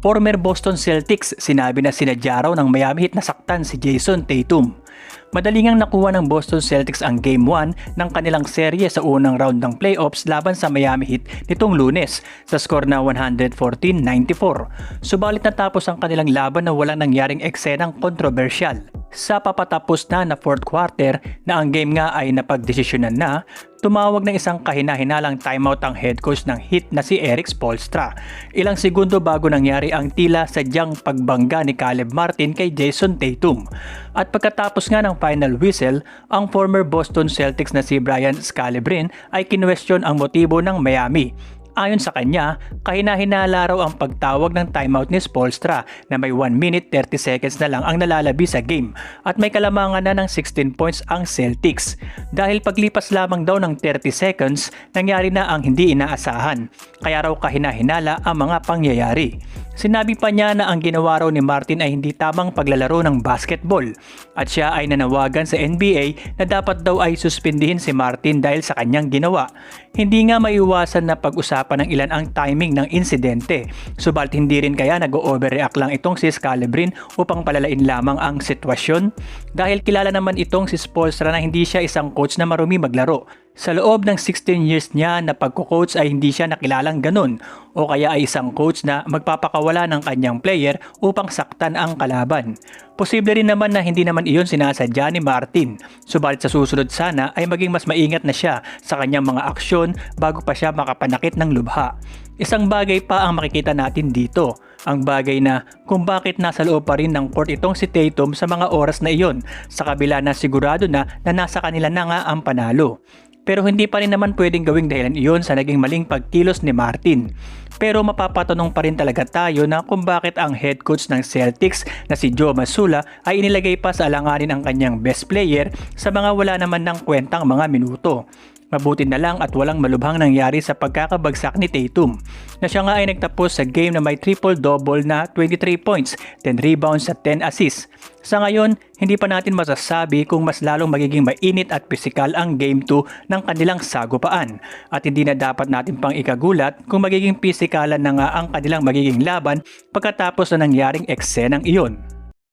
Former Boston Celtics sinabi na sinadya raw ng Miami Heat na saktan si Jason Tatum. Madali ngang nakuha ng Boston Celtics ang Game 1 ng kanilang serye sa unang round ng playoffs laban sa Miami Heat nitong lunes sa score na 114-94. Subalit natapos ang kanilang laban na walang nangyaring eksenang kontrobersyal. Sa papatapos na na fourth quarter na ang game nga ay napagdesisyonan na, tumawag ng isang kahina-hinalang timeout ang head coach ng Heat na si Eric Spoelstra. Ilang segundo bago nangyari ang tila sadyang pagbangga ni Caleb Martin kay Jason Tatum. At pagkatapos nga ng final whistle, ang former Boston Celtics na si Brian Scalabrine ay kinwestiyon ang motibo ng Miami Ayon sa kanya, kahina-hinala raw ang pagtawag ng timeout ni Spolstra na may 1 minute 30 seconds na lang ang nalalabi sa game at may kalamangan na ng 16 points ang Celtics. Dahil paglipas lamang daw ng 30 seconds, nangyari na ang hindi inaasahan. Kaya raw kahina-hinala ang mga pangyayari. Sinabi pa niya na ang ginawa raw ni Martin ay hindi tamang paglalaro ng basketball at siya ay nanawagan sa NBA na dapat daw ay suspindihin si Martin dahil sa kanyang ginawa. Hindi nga maiwasan na pag-usapan ng ilan ang timing ng insidente. Subalit hindi rin kaya nag-overreact lang itong si Scalabrine upang palalain lamang ang sitwasyon? Dahil kilala naman itong si Spolstra na hindi siya isang coach na marumi maglaro sa loob ng 16 years niya na pagko-coach ay hindi siya nakilalang ganun o kaya ay isang coach na magpapakawala ng kanyang player upang saktan ang kalaban. Posible rin naman na hindi naman iyon sinasadya ni Martin. Subalit sa susunod sana ay maging mas maingat na siya sa kanyang mga aksyon bago pa siya makapanakit ng lubha. Isang bagay pa ang makikita natin dito. Ang bagay na kung bakit nasa loob pa rin ng court itong si Tatum sa mga oras na iyon sa kabila na sigurado na na nasa kanila na nga ang panalo. Pero hindi pa rin naman pwedeng gawing dahilan iyon sa naging maling pagkilos ni Martin. Pero mapapatanong pa rin talaga tayo na kung bakit ang head coach ng Celtics na si Joe Masula ay inilagay pa sa alanganin ang kanyang best player sa mga wala naman ng kwentang mga minuto. Mabuti na lang at walang malubhang nangyari sa pagkakabagsak ni Tatum na siya nga ay nagtapos sa game na may triple-double na 23 points, 10 rebounds at 10 assists. Sa ngayon, hindi pa natin masasabi kung mas lalong magiging mainit at pisikal ang Game 2 ng kanilang sagupaan at hindi na dapat natin pang ikagulat kung magiging pisikalan na nga ang kanilang magiging laban pagkatapos na nangyaring eksenang iyon.